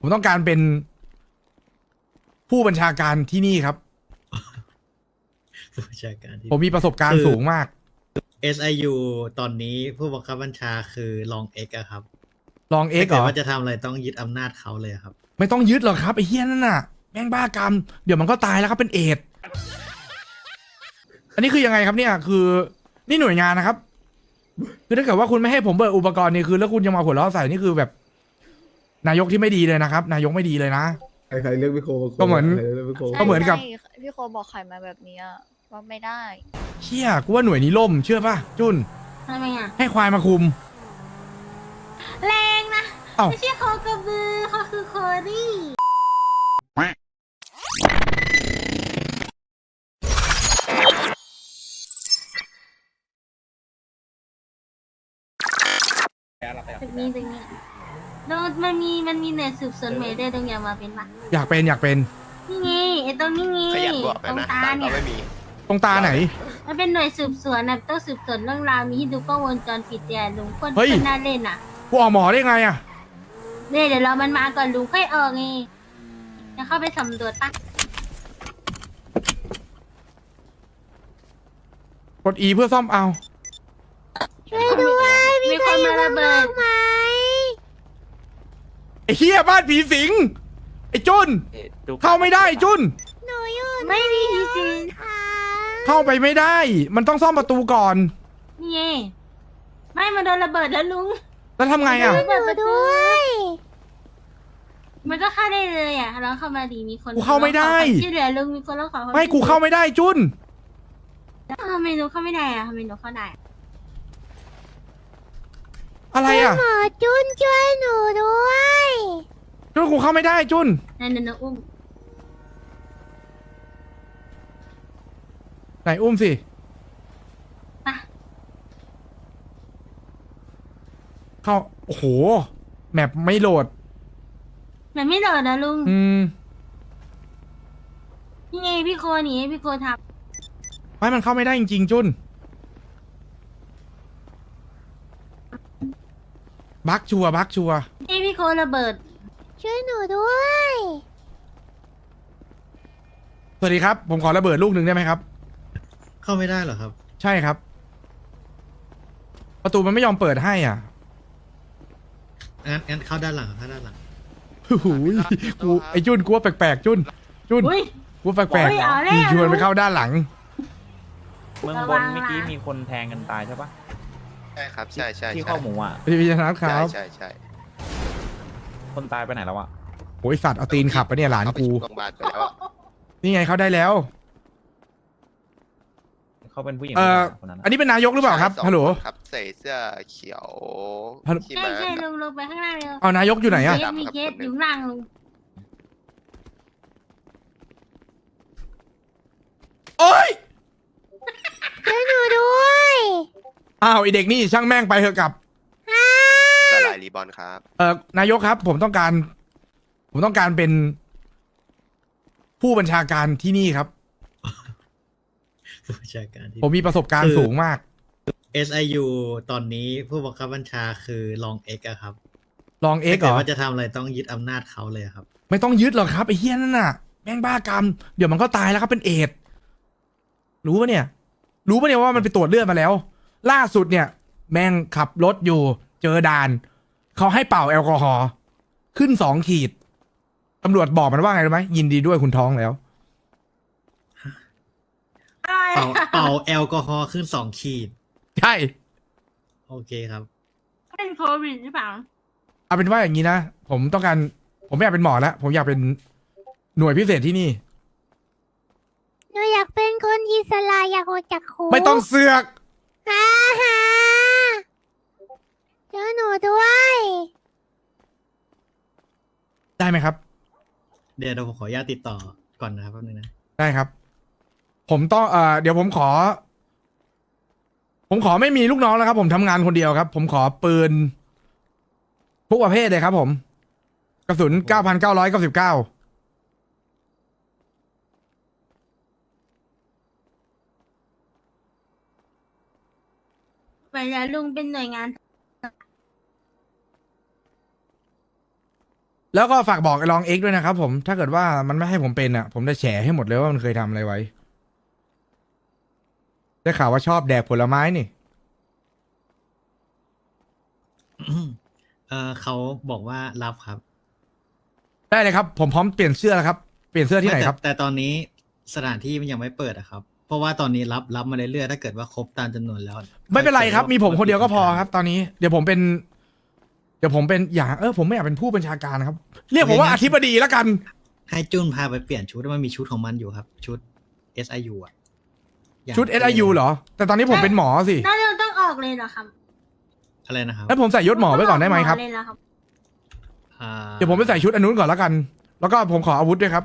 ผมต้องการเป็นผู้บัญชาการที่นี่ครับ ผู้บัญชาการที่ ผมมีประสบการณ์สูงมาก SIU ตอนนี้ผู้บังคับบัญชาคือรองเอกอะครับลองเอ็กถ้าเหรอเกิดว่าจะทำอะไรต้องยึดอำนาจเขาเลยครับ ไม่ต้องยึดหรอกครับไอ้เฮี้ยนั่นน่ะ แม่งบ้ากรรม เดี๋ยวมันก็ตายแล้วครับเป็นเอดส์อันนี้คือยังไงครับเนี่ยคือ นี่หน่วยงานนะครับ คือถ้าเกิดว่าคุณไม่ให้ผมเบิกอุปกรณ์นี่คือ แล้วคุณจะมาหัวเราะใส่นี่คือแบบ นายกที่ไม่ดีเลยนะครับ นายกไม่ดีเลยนะ ใครใครเรียกพี่โคมาคุยก็เหมือน ใครเรียกพี่โคก็เหมือนกับใช่ใช่พี่โคบอกไข่มาแบบนี้อะว่าไม่ได้ เชี่ยกูว่าหน่วยนี้ล่มเชื่อป่ะจุนทำไมอะ ให้ควายมาคุม แรงนะ เอ้า ไม่ใช่โคกระบือเขาคือโคดี้ มันมีมันมีหน่วยสืบสวนใหม่ด้วยตรงอย่ามาเป็นปะอยากเป็นอยากเป็นนี่ไงไอ้ตรงนี้ไงขยันบอกไปตรงนะตาตังค์เนี่ก็ยไม่มี ตรงตาไหน มันเป็นหน่วยสืบสวนนะต้องสืบสวนเรื่องราวมีให้ดูกล้องวงจรปิดแต่ลุงคนเฮ้ย คนน่าเล่นอะกูออกหมอได้ไงอะเนี่ยเดี๋ยวเรามันมาก่อนลุงค่อยออกไงจะเข้าไปสำรวจปะกด E เพื่อซ่อมเอา ช่วยด้วยมีคนมาระเบิดไอ้เฮียบ้านผีสิง ไอ้จุน เข้าไม่ได้จุนไม่มีจริงเข้าไปไม่ได้ มันต้องซ่อมประตูก่อน นี่ไงไม่มาโดนระเบิดแล้วลุง แล้วทำไงอะระเบิดประตูมันก็เข้าได้เลยอะเราเข้ามาดีมีคนกูเข้าไม่ได้ที่เหลือลุงมีคนร้องขอความไม่กูเข้าไม่ได้จุนทำไมหนูเข้าไม่ได้อะทำไมหนูเข้าได้อะ ไรอะหมอจุนช่วยหนูด้วยจุนกูเข้าไม่ได้จุนนั่นน่ะอุ้มไหนอุ้มสิไปเข้าโอ้โห แมปไม่โหลด มันไม่โดดนะลุงอืมนี่ไงพี่โคหนีพี่โคทไม่มันเข้าไม่ได้จริงๆจุน บักชัวร์บักชัวร์ำนี่พี่โคระเบิด ช่วยหนูด้วย สวัสดีครับ ผมขอระเบิดลูกหนึ่งได้ไหมครับ เข้าไม่ได้เหรอครับ ใช่ครับ ประตูมันไม่ยอมเปิดให้อะงั้นงั้นเข้าด้านหลังเข้าด้านหลัง โอ้โหกูไอ้จุนกูว่าแปลกๆจุนจุนอุ้ย กูว่าแปลกโอ้ยเอาแล้ว ๆชวนไปเข้าด้านหลัง เมืองระบวันงเมื่อกี้ล่ะมีคนแทงกันตายใช่ปะใช่ครับใช่ใช่ที่ใช่ข้อหมูอะพี่พิจารณาคใช่รับใช่ใช่คนตายไปไหนแล้วอะโอ้ยสัตว์เอาตีนขับปะเนี่ยหลานเขาไปกูโรงพยาบาลไปแล้วอะนี่ไงเขาได้แล้ว เขาเป็นผู้หญิงเอ่อ คนนั้นอันนี้เป็นนายกหรือเปล่าครับสองฮัลโหลนครับใส่เสื้อเขียวฮัลโหล ที่ใช่มา ใช่ลุงลงไปข้างล่างเร็วเอานายกอยู่ไหนอะเคสมีเคสอยู่ข้างล่างลุงโอ้ย ช่วยหนูด้วย อ้าวไอเด็กนี่ช่างแม่งไปเถอะกลับ สลายรีบอลครับ เอ่อนายกครับ ผมต้องการ ผมต้องการเป็น ผู้บัญชาการที่นี่ครับ ผู้บัญชาการที่ ผมมีประสบการณ์สูงมาก SIU ตอนนี้ผู้บังคับบัญชาคือรองเอกอะครับลองเอ็กถ้าเหรอเกิดว่าจะทำอะไรต้องยึดอำนาจเขาเลยครับ ไม่ต้องยึดหรอกครับไอ้เฮี้ยนั่นน่ะแม่งบ้ากรรม เดี๋ยวมันก็ตายแล้วครับเป็นเอดส์รู้ปะเนี่ย รู้ปะเนี่ยว่ามันไปตรวจเลือดมาแล้ว ล่าสุดเนี่ย แม่งขับรถอยู่ เจอด่าน เขาให้เป่าแอลกอฮอล์ขึ้นสองขีดตำรวจบอกมันว่าไงรู้ไหมยินดีด้วยคุณท้องแล้วเป่าเป่าแอลกอฮอล์ขึ้นสองขีด ใช่ โอเคครับ เป็นโควิดหรือเปล่าเอาเป็นว่าอย่างนี้นะ ผมต้องการ ผมไม่อยากเป็นหมอแล้ว ผมอยากเป็นหน่วยพิเศษที่นี่ หนูอยากเป็นคนอิสระอยากออกจากคุกไม่ต้องเสือก ฮ่าฮ่าช่วยหนูด้วย ได้ไหมครับ เดี๋ยวเราผมขออนุญาตติดต่อก่อนนะครับแป๊บนึงนะ ได้ครับ ผมต้องเอ่อเดี๋ยวผมขอ ผมขอไม่มีลูกน้องแล้วครับ ผมทำงานคนเดียวครับ ผมขอปืนทุกประเภทเลยครับ ผม กระสุน 9,999ไปแล้วลุงเป็นหน่วยงาน แล้วก็ฝากบอกไอ้ลองเอ็กด้วยนะครับผมถ้าเกิดว่ามันไม่ให้ผมเป็นอะ ผมจะแฉให้หมดเลยว่ามันเคยทำอะไรไว้ ได้ข่าวว่าชอบแดกผลไม้นี่ เออเขาบอกว่ารับครับได้เลยครับ ผมพร้อมเปลี่ยนเสื้อแล้วครับ เปลี่ยนเสื้อที่ไหนครับ แต่แต่ตอนนี้สถานที่มันยังไม่เปิดอะครับ เพราะว่าตอนนี้รับรับมาเรื่อยๆถ้าเกิดว่าครบตามจำนวนแล้วไม่เป็นไรครับ มีผมคนเดียวก็พอครับ ตอนนี้เดี๋ยวผมเป็น เดี๋ยวผมเป็นอย่างเออผมไม่อยากเป็นผู้บัญชาการนะครับ เรียกผมว่าอธิบดีแล้วกัน ให้จุนพาไปเปลี่ยนชุดมันมีชุดของมันอยู่ครับ ชุด SIU อะอย่างชุด SIU เหรอ แต่ตอนนี้ผมเป็นหมอสิน่าจะต้องออกเลยเหรอครับอะไรนะครับแล้วผมใส่ยศหมอไว้ก่อนได้ไหมครับเลยเหรอครับอ่าเดี๋ยวผมไปใส่ชุดอันนู้นก่อนแล้วกัน แล้วก็ผมขออาวุธด้วยครับ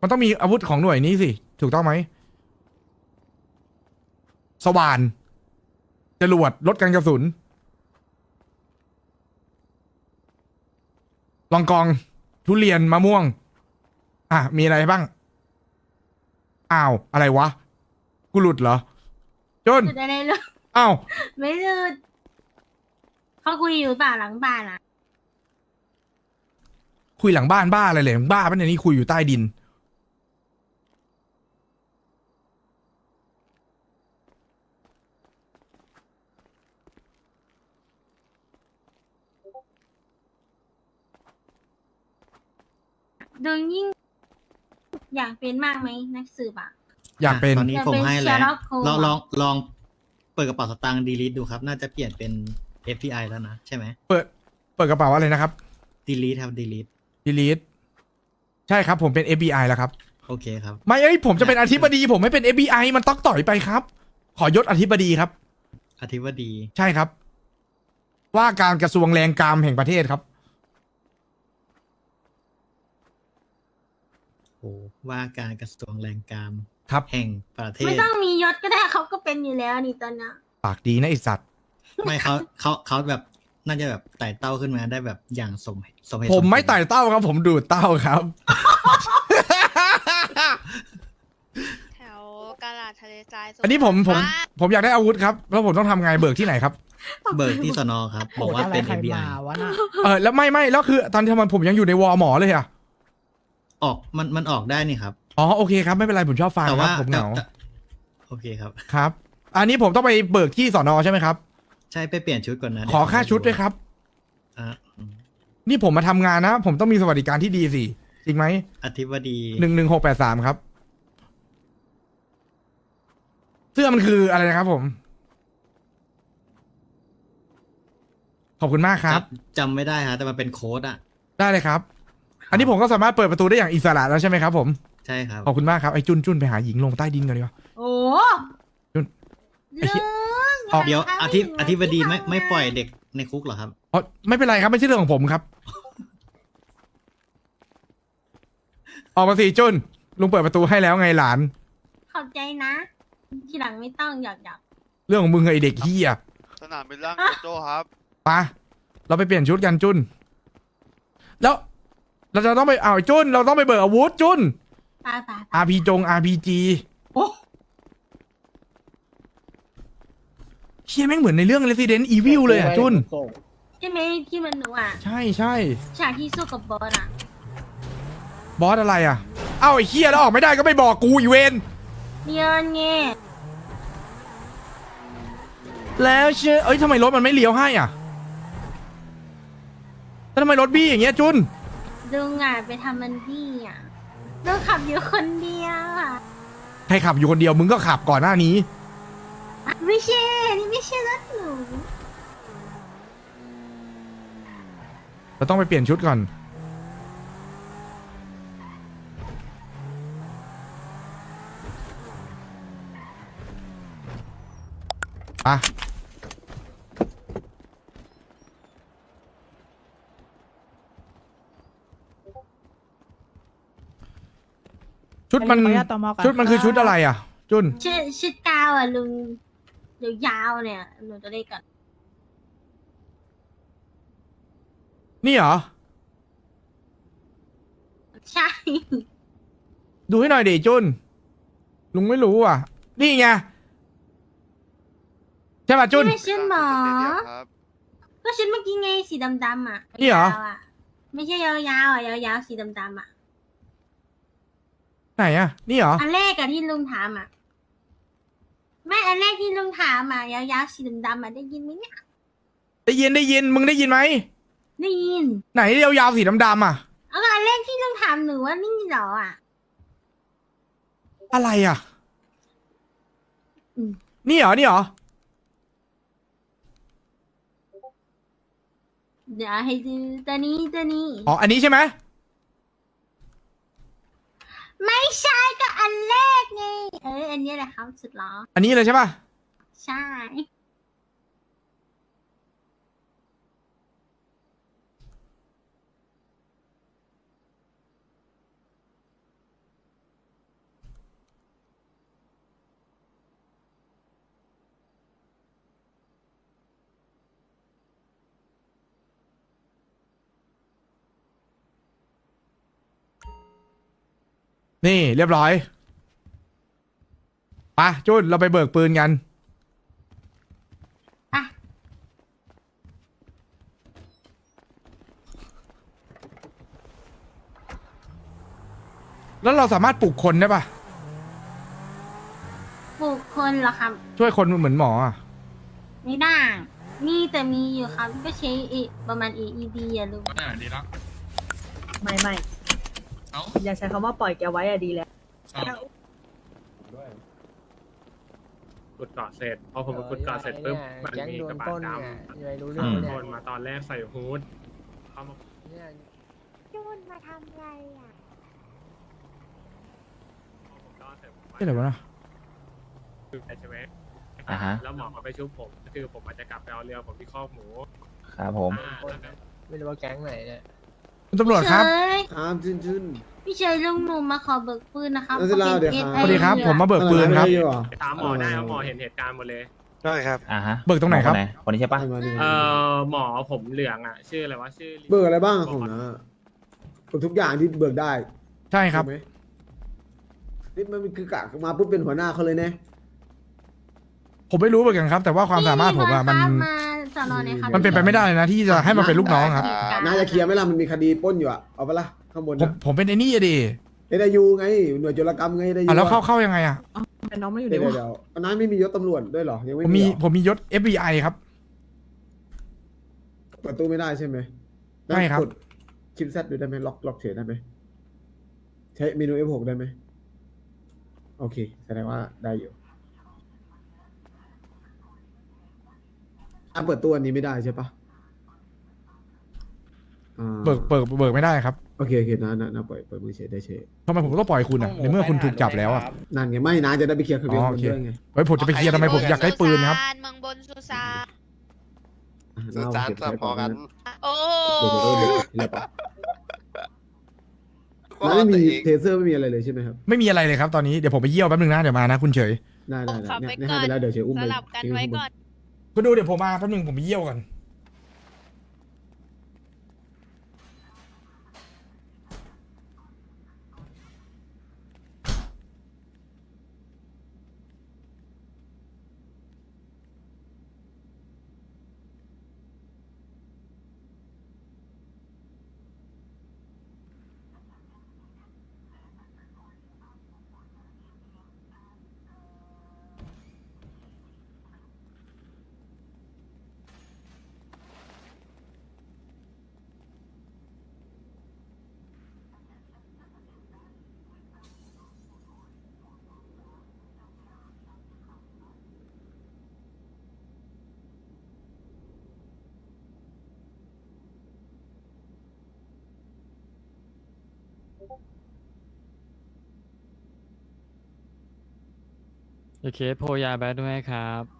มันต้องมีอาวุธของหน่วยนี้สิ ถูกต้องไหม สว่าน จรวดลดการกระสุน ลองกอง ทุเรียนมะม่วง อะ มีอะไรบ้าง อ้าว อะไรวะ กูหลุดเหรอ จน จุดอะไรเลยอ้าว ไม่หลุดเขาคุยอยู่เปล่าหลังบ้านอะ คุยหลังบ้านบ้าอะไรเลย บ้าปะเนี่ยนี่คุยอยู่ใต้ดิน โดนยิ่ง อยากเป็นมากไหมนักสืบอะ อยากเป็น ตอนนี้ผมให้แล้วอยากเป็น Sherlock Holmes ลองลองลองเปิดกระเป๋าสตางค์ดีลิทดูครับ น่าจะเปลี่ยนเป็น FBI แล้วนะ ใช่ไหมเปิด เปิดกระเป๋าอะไรนะครับดีลิทครับดีลิท delete ใช่ครับผมเป็น FBI แล้วครับ โอเคครับ ไม่เอ้ยผมจะเป็นอธิบดีผมไม่เป็น FBI มันต้องต่อยไปครับ ขอยศอธิบดีครับ อธิบดี ใช่ครับ ว่าการกระทรวงแรงกามแห่งประเทศครับ โอ้ว่าการกระทรวงแรงกามครับ แห่งประเทไม่ศต้องมียศก็ได้เขาก็เป็นอยู่แล้วนี่ตอนเนี้ยปากดีนะไอสัตว์ ไม่เขาเขาเขาแบบน่าจะแบบไต่เต้าขึ้นมาได้แบบอย่างสมสมเหตุผมไม่สผลไต่เต้าครับ ผมดูดเต้าครับ แถวกาลาดทะเลทรายสงอันนี้ผมผมขลาผมอยากได้อาวุธครับ แล้วผมต้องทำไงเบิกที่ไหนครับเบิกที่สนอครับ บอกว่าเป็น FBI วะน่ะ เออแล้วไม่ไม่แล้วคือตอนที่ทำไมผมยังอยู่ในวอหมอเลยอะ ออกมันมันออกได้นี่ครับ อ๋อโอเคครับไม่เป็นไรผมชอบฟังแต่ครัว่าบผมเหงาแต่โอเคครับ ครับ อันนี้ผมต้องไปเบิกที่สอนอใช่ไหมครับ ใช่ไปเปลี่ยนชุดก่อนนะขอค่าชุดด้วยครับ อะอืมนี่ผมมาทำงานนะ ผมต้องมีสวัสดิการที่ดีสิจริงไหมอธิบดีหนึ่งหนึ่งหกแปดสามครับ เสื้อมันคืออะไรนะครับผม ขอบคุณมากครับ จำไม่ได้ฮะแต่มันเป็นโค้ดอะ ได้เลยครับ อันนี้ผมก็สามารถเปิดประตูได้อย่างอิสระแล้วใช่ไหมครับผม ใช่ครับ ขอบคุณมากครับไอ้จุนจุนไปหาหญิงลงใต้ดินกันดีกว่า โอ้จุนไอ้เรื่เหี้อยงเอาเดี๋ยวอธิอธิบดีไม่ทำงานไม่ปล่อยเด็กในคุกเหรอครับ อ๋อไม่เป็นไรครับไม่ใช่เรื่องของผมครับ ออกมาสิจุนลุงเปิดประตูให้แล้วไงหลาน ขอบใจนะ ทีหลังไม่ต้องอยากอยากเรื่องของมึงไอเด็กเฮียสนามบินล่างโจโจ้ครับ ไปะเราไปเปลี่ยนชุดกันจุน แล้ว เราจะต้องไปเอาวจุนเราต้องไปเบิกอาวุธจุน ตาตาตา RPG จง RPG โอ้ เชี่ยแม่งเหมือนในเรื่อง Resident Evil เลยอะจุนใช่ไหมที่มันหนูอะ ใช่ใช่ฉากที่สู้กับบอสอะ บอสอะไรอะ เอ้าไอ้เฮียแล้วออกไม่ได้ก็ไม่บอกกูอีเวน เนียนไงแล้วเชื่อเอ้ยทำไมรถมันไม่เลี้ยวให้อะแล้วทำไมรถบี้อย่างเงี้ยจุน ลุงอะไปทำมันดีอะลุงขับอยู่คนเดียวอะใครขับอยู่คนเดียวมึงก็ขับก่อนหน้านี้ อะไม่ใช่นี่ไม่ใช่รถหนูเราต้องไปเปลี่ยนชุดก่อน อะ ชุดมัน ขออนุญาตต่อมอก่อนชุดมันคือครับชุดอะไรอะ จุนชื่อชื่อกาวอะลุงยาวๆเนี่ยหนูจะได้ก่อนนี่เหรอ ใช่ ดูให้หน่อยเดจุนลุงไม่รู้อะ นี่ไงใช่ป่ะจุนที่ไม่ใช่หมอครับก็ชุดเมื่อกี้ไงสีดำๆอะนี่เหรอ ยาวะไม่ใช่ยาวๆอะยาวๆสีดำๆอะ ไหนอะนี่เหรอ อันแรกอะที่ลุงถามอะไม่อันแรกที่ลุงถามอะยาวๆสีดำๆอะได้ยินไหมเนี่ยได้ยินได้ยิน มึงได้ยินไหม ได้ยินไหนยาวๆสีดำๆอะเอาก็อันแรกที่ลุงถามหนูว่านี่เหรออะอะไรอะอืมนี่เหรอ นี่เหรอ เดี๋ยวให้ดูตัวนี้ตัวนี้อ๋อ อันนี้ใช่ไหม ไม่ใช่ก็อันแรกไง เออ อันนี้แหละครับ สุดหรออันนี้เลยใช่ป่ะ ใช่ นี่เรียบร้อยไปะจุนเราไปเบิกปืนกันไปแล้วเราสามารถปลุกคนได้ปะปลูกคนเหรอครับ ช่วยคนเหมือนหมออะไม่ได้มีแต่มีอยู่ครับ ก็ใช้เอประมาณ AED อะลุงดีแล้ว ไม่ไม่ เอ้าอย่าใช้คำว่าปล่อยแกไว้อะดีแล้วกดเกาะเสร็จพอผมกดเกาะเสร็จปุ๊บมันแก๊งมีโดกระนบะปล้นดเนี่ยำยังไงรู้สเรื่องามไหมคเนี่ยนมาตอนแรกใส่ฮูดเข้ามาเนี่ยจูนมาทำอะไรอะพอผมรอดเสร็จผมนี่อะไรวะนะใช่ไหมอ่าฮะ แล้วหมอเขาไปชุบผมคือผมอาจจะกลับไปเอาเรือผมที่คอกหมูครับผม อ่าแล้วก็ไม่รู้ว่าแก๊งไหนเนี่ย คุณตำรวจครับ พี่เฉยครับจุนจุนพี่เฉยลุงหนูมาขอเบิกปืนนะครับเอาสิเราพอเดี๋ยวนครับ สวัสดีครับ ผมมาเบิกปืนครับ อะไรนะไม่ได้อยู่เหรอไปตามหมอได้ครับหมอเห็นเหตุการณ์หมดเลย ได้ครับ อ่าฮะเบิกตรงไหนครับมอคนนี้ใช่ปะเอามาดิเอ่อหมอผมเหลืองอะ ชื่ออะไรวะชื่อเบิกอะไรบ้างของนะเบิกทุกอย่างที่เบิกได้ใช่ครับ ถูกไหมนี่มันคือกะมาปุ๊บเป็นหัวหน้าเขาเลยแน่ ผมไม่รู้เหมือนกันครับ แต่ว่าความสามารถผมอะมัน พี่มาสอนอเนี่ยครับมันเป็นไปไม่ได้เลยนะที่จะให้มันเป็นลูกน้องครับ น่าจะเคลียร์ไหมล่ะมันมีคดีปล้นอยู่อะเอาปะล่ะข้างบนผมนะผมเป็นไอ้นี่อะดิเอไดยูไงหน่วยโจรกรรมไงเอไดยูอะแล้วเข้าเข้ายังไงอะแต่น้องไม่อยู่เดี๋ในยวเดี๋ยวอันนั้นไม่มียศตำรวจด้วยเหรอยังผไม่มมีมีเหรอผมมียศ FBI ครับ เปิดตู้ไม่ได้ใช่ไหมใช่ครับ กดชิปเซตดูได้ไหมล็อกล็อกเฉยได้ไหมใช้เมนู F6 ได้ไหมโอเคแสดงว่าได้อยู่ อะเปิดตัวอันนี้ไม่ได้ใช่ปะอ่าเบิกเบิกเบิกไม่ได้ครับโอเคโอเคนะนะนะปล่อยปล่อยมือเฉยได้เฉยทำไมผมต้องปล่อยคุณอะในเมื่อคุณถูกจับแล้วอะนั่นไงไม่นะจะได้ไปเคลียร์คดีอ๋อคโอนเค ด้วยไงเฮ้ยผมจะไปเคลียร์ทำไมผมอยากได้ปืนครับสุสานเมืองบนสุสานอะสื่อเอสารเก็บสะไว้พอกันโอ้เดี๋ยวเดี๋ยวเดี๋ยวเดี๋ยวเดี๋ยวแล้วไม่มีเทเซอร์ไม่มีอะไรเลยใช่ไหมครับไม่มีอะไรเลยครับตอนนี้เดี๋ยวผมไปเยี่ยวแป๊บนึงนะเดี๋ยวมานะคุณเฉย ได้ผได้มได้ขับเนี่ยไปเนี่ยก่ให้อนไปแล้วเดี๋ยวเฉยอุ้มสไปลับกันทิ้งไว้ข้างบก่อน คุณดูเดี๋ยวผมมาแป๊บนึงผมไปเยี่ยวก่อน โอเคโพยาแบดด้วยครับ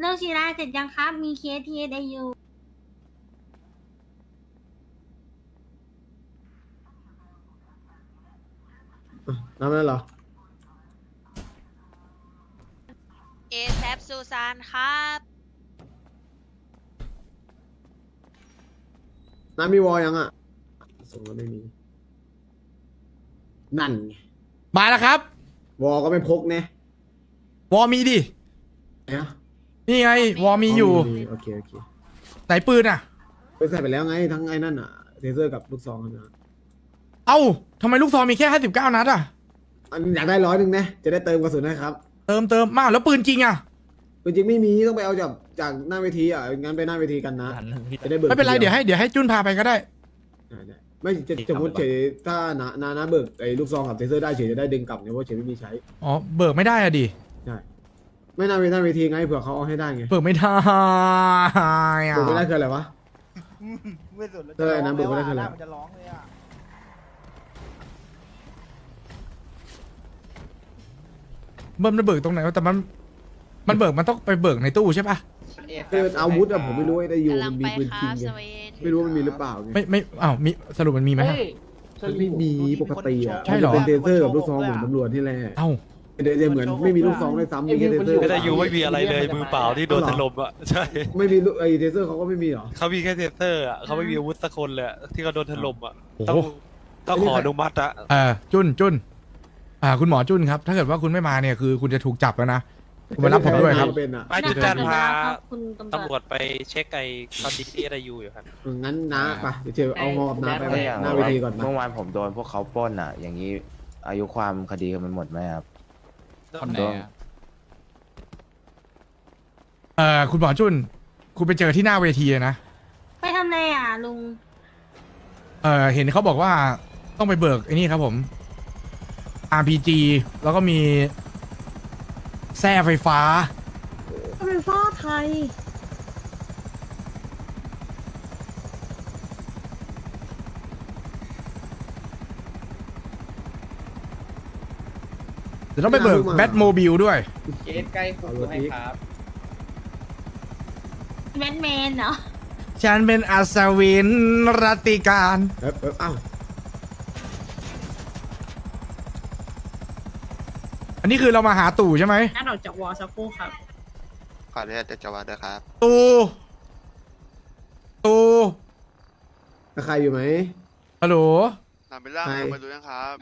เรื่องชีราเสร็จยังครับ มีเคสทีเอสไอยูอะน้ำนั่นเหรอ เอแซปซูซานครับ น้ำมีวอลยังอะส่งแล้วไม่มี นั่นไงมาแล้วครับ วอลก็ไม่พกแน่วอมีดิ เนี่ย นี่ไงวอมีอยู่โอเคโอเคไหนปืนอะ ไปใส่ไปแล้วไงทั้งไอ้นั่นอะเทเซอร์กับลูกซองนะเอ้าทำไมลูกซองมีแค่ห้าสิบเก้านัดอะอันอยากได้ร้อยหนึ่งนะจะได้เติมกระสุนให้ครับเติมเติมมาแล้วปืนจริงอะจริงๆไม่มีต้องไปเอาจากจากหน้าเวทีอะงั้นไปหน้าเวทีกันนะจะได้เบิกไม่เป็นไรทีเดี๋ยวให้เดี๋ยวให้จุนพาไปก็ได้ได้ได้ไม่จะจะพูดเฉยถ้านานานาเบิกไอ้ลูกซองกับเทเซอร์ได้เฉยจะได้ดึงกลับเนี่ยเพราะเฉยไม่มีใช้อ๋อเบิกไม่ได้อะดิใช่ ไม่หน้าเวทีหน้าเวทีไงเผื่อเขาเอาให้ได้ไงเบิกไม่ได้อะเบิกไม่ได้คืออะไรวะ ไม่สนแล้วเออนะเบิกไม่ได้คืออะไรมันจะร้องเลยอะเบิ้มมันเบิกตรงไหนวะแต่มัน มันเบิกมันต้องไปเบิกในตู้ใช่ปะคืออาวุธอะผมไม่รู้ไอ้ได้ยูกำลัมังนมีไปปืนคจริรังบไงสเวนไม่รู้มันมีหรือเปล่าไงไม่ไม่อ้าวมีสรุปมันมีไหมฮะ มันไม่มีปกติอะใช่เหรอ มันเป็นเทเซอร์กับลูกซองเหมือนตำรวจที่แหละเอ้า เดี๋ยวเดี๋ยวเหมือนไม่มีลูกซองด้วยซ้ำมีแค่เทเซอร์แต่ยูไม่มีอะไรเลยมือเปล่าที่โดนถล่มอะใช่ไม่มีลูกไอ้เทเซอร์เขาก็ไม่มีเหรอเขามีแค่เทเซอร์อะเขาไม่มีอาวุธสักคนเลยอะที่เขาโดนถล่มอะโอ้ต้องโหต้องขออนุมัติอะเออจุนจุนอ่า คุณหมอจุนครับ ถ้าเกิดว่าคุณไม่มาเนี่ยคือคุณจะถูกจับแล้วนะคุณมารับผมด้วยครับเป็นอะไม่จุดจันพาครับคุณตำรวจตำรวจไปเช็คไอ้คอนดิที่อะไรยูอยู่ครับงั้นนะไปเดี๋ยวเจอเอางอบน้าไปไม่อย่างหน้าเวทีก่อนนะเมื่อวานผมโดนพวกเขาปล้นอะ อย่างนี้อายุความคดีมันหมดไหมครับ คนไหนอะเอ่อคุณหมอจุนคุณไปเจอที่หน้าเวทีเลยนะ ไปทำไงอะลุง เอ่อเห็นเขาบอกว่าต้องไปเบิกไอ้นี่ครับผม RPG แล้วก็มีแส้ไฟฟ้าไฟฟ้าไทย ดี๋ยวต้องไปเบิกแบทโมบิลด้วยเคสใกล้คุกให้ครับแมนแมนเหรอฉันเป็นอัศวินรัตติการเอ๊ะเอ๊ะอ้าวอันนี้คือเรามาหาตู่ใช่ไหมนั่นออกจากวอลสักครู่ครับขออนุญาตเดจวัดด้วยครับตู่ตู่ถ้าใครอยู่ไหมฮัลโหล นำไปร่างใช่ มาดูยังครับ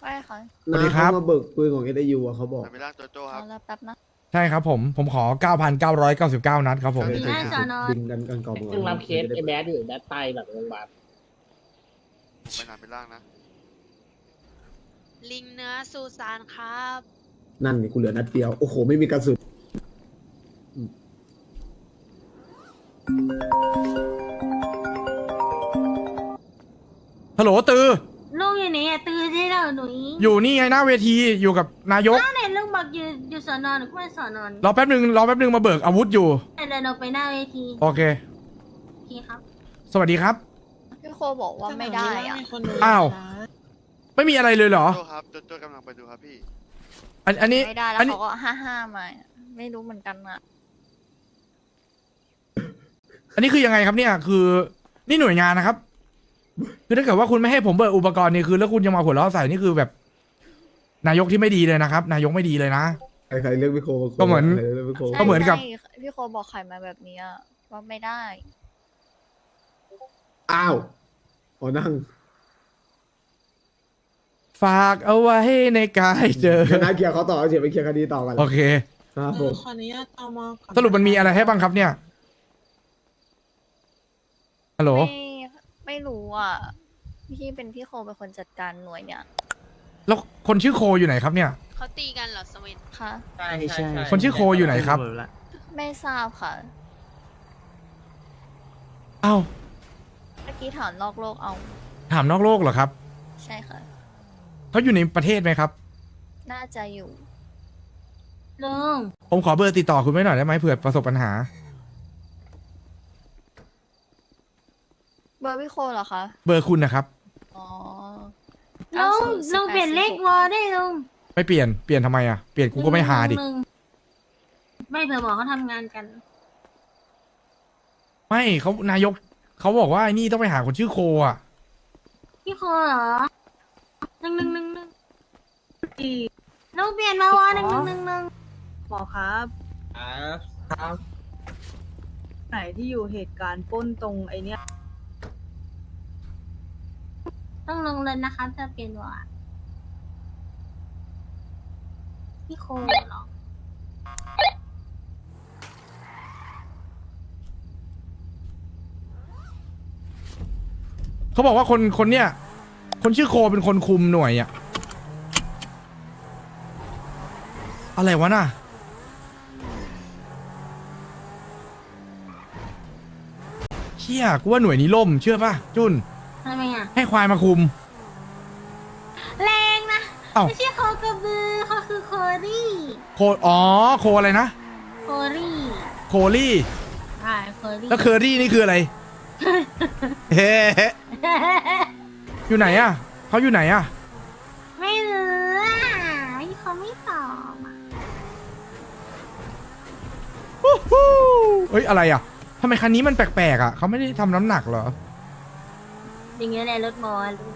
ใช่ค่ะสวัสดีครับ น้าเขามาเบิกปืนของเอไดยูอะเขาบอกนำไปร่างโจโจ้ครับแล้วแป๊บนะ ใช่ครับผมผมขอ 9,999 นัดครับผมมีหน้าจอนอน ดึงกันกันกองก่อนซึ่งรับเคสไอ้แบดอยู่แบดตายแบบโรงพยาบาล ไม่นำไปร่างนะ ลิงเนื้อซูซานครับ นั่นนี่กูเหลือนัดเดียว โอ้โห ไม่มีกระสุน ฮัลโหลตือลุงอยู่ไหนอะตื่น ได้แล้วหนูอยู่นี่ไงหน้าเวทีอยู่กับนายกถ้าไหนลุงบอกอยู่อยู่สอนอนหนูก็ไปสอนอนรอแป๊บหนึ่งรอแป๊บหนึ่งมาเบิกอาวุธอยู่เดินออกไปหน้าเวทีโอเค โอเคครับ สวัสดีครับ พี่โคบอกว่าไม่ได้อะ อ้าว ไม่มีอะไรเลยเหรอ โจครับโจโจ้กำลังไปดูครับพี่ อันอันนี้ ไม่ได้แล้วอันนี้ เขาก็ห้าห้ามาไม่รู้เหมือนกันอะ อันนี้คือยังไงครับเนี่ย คือ นี่หน่วยงานนะครับ คือถ้าเกิดว่าคุณไม่ให้ผมเบิกอุปกรณ์นี่คือ แล้วคุณยังมาหัวเราะใส่นี่คือแบบ นายกที่ไม่ดีเลยนะครับ นายกไม่ดีเลยนะ ใครใครเรียกพี่โคมาคุยก็เหมือน ใครเรียกพี่โคก็เหมือนกับ ใช่พี่โคบอกไข่มาแบบนี้อะว่าไม่ได้ อ้าวขอนั่งฝากเอาไว้ในกายเจอ คณะเคลียร์เขาต่อเฉยไปเคลียร์คดีต่อกันโอเค ครับผมขออนุญาตตอมก่อนสรุปมันมีอะไรให้บ้างครับเนี่ยฮัลโหลไม่ ไม่รู้อะ พี่เป็นพี่โคเป็นคนจัดการหน่วยเนี่ยแล้วคนชื่อโคอยู่ไหนครับเนี่ย เขาตีกันเหรอสวินคะใช่ใช่ คนชื่อโคอยู่ไหนครับ ไม่ทราบค่ะ อ้าวเมื่อกี้ถามนอกโลกเอา ถามนอกโลกเหรอครับใช่ค่ะ เขาอยู่ในประเทศไหมครับ น่าจะอยู่ ลุงผมขอเบอร์ติดต่อคุณไว้หน่อยได้ไหมเผื่อประสบปัญหา บอร์พี่โคเหรอคะเบอร์คุณนะครับ อ๋อลุงลุงเปลี่ยนเลขวอได้ลุงไม่เปลี่ยนเปลี่ยนทำไมอะเปลี่ยนกูก็ไม่หาดิ ลุงไม่เผื่อบอกเขาทำงานกัน ไม่เขานายกเขาบอกว่าไอ้นี่ต้องไปหาคนชื่อโคอะ พี่โคเหรอหนึ่งหนึ่งหนึ่งหนึ่งลูกเปลี่ยนมาวอหนึ่งหนึ่งหนึ่งหนึ่งหมอครับ ครับ ไหนที่อยู่เหตุการณ์ปล้นตรงไอเนี้ย ต้องลงเลยนะคะจะเปลี่ยนวอพี่โคเหรอเขาบอกว่าคนคนเนี้ยคนชื่อโคเป็นคนคุมหน่วยอะอะไรวะน่ะ เชี่ยกูว่าหน่วยนี้ล่มเชื่อป่ะ จุน ควายมาคุม แรงนะ เอ้า ไม่ใช่โคกระบือเขาคือโครี่โคอ๋อโคอะไรนะ โครี่โคลี่ ใช่โครี่แล้วเคอรี่นี่คืออะไร เฮ้อยู่ไหนอะเขาอยู่ไหนอะไม่รู้อะพี่เขาไม่ตอบอะฮู้ฮู้เฮ้ยอะไรอะทำไมคันนี้มันแปลกๆอะเขาไม่ได้ทำน้ำหนักเหรอ อย่างเงี้ยแหละรถมอลูก